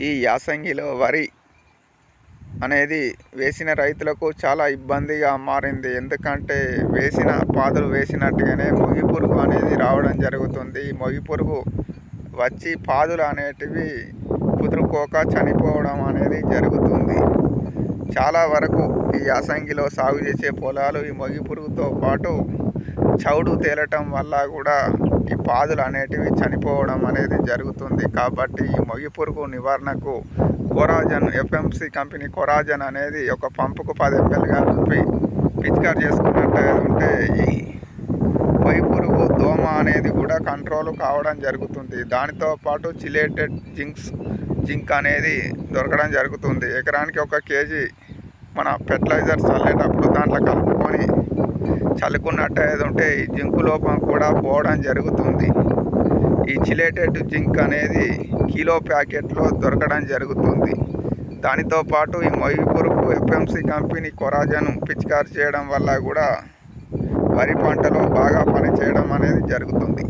ఈ యాసంగిలో వరి అనేది వేసిన రైతులకు చాలా ఇబ్బందిగా మారింది. ఎందుకంటే వేసిన పాదులు వేసినట్టుగానే మొగి పురుగు అనేది రావడం జరుగుతుంది. ఈ మొగి పురుగు వచ్చి పాదులు అనేటివి కుదురుకోక చనిపోవడం అనేది జరుగుతుంది. చాలా వరకు ఈ యాసంగిలో సాగు చేసే పొలాలు ఈ మొగి పురుగుతో పాటు చౌడు తేలటం వల్ల కూడా ఈ పాదులు అనేటివి చనిపోవడం అనేది జరుగుతుంది. కాబట్టి ఈ మొగి పురుగు నివారణకు కొరాజన్ ఎఫ్ఎంసి కంపెనీ కొరాజన్ అనేది ఒక పంపుకు పది ఎంఎల్గా కలిపి పిచికారి చేసుకున్నట్టు ఉంటే ఈ మొగి పురుగు దోమ అనేది కూడా కంట్రోల్ కావడం జరుగుతుంది. దానితో పాటు చిలేటెడ్ జింక్స్ జింక్ అనేది దొరకడం జరుగుతుంది. ఎకరానికి ఒక కేజీ మన ఫెర్టిలైజర్ చల్లేటప్పుడు దాంట్లో కలుపుకొని చల్లుకున్నట్టు ఉంటే ఈ జింకు లోపం కూడా పోవడం జరుగుతుంది. ఈ చిలేటెడ్ జింక్ అనేది కిలో ప్యాకెట్లో దొరకడం జరుగుతుంది. దానితో పాటు ఈ మొయ్యి పురుగు ఎఫ్ఎంసి కంపెనీ కొరాజను పిచికారి చేయడం వల్ల కూడా వరి పంటలో బాగా పనిచేయడం అనేది జరుగుతుంది.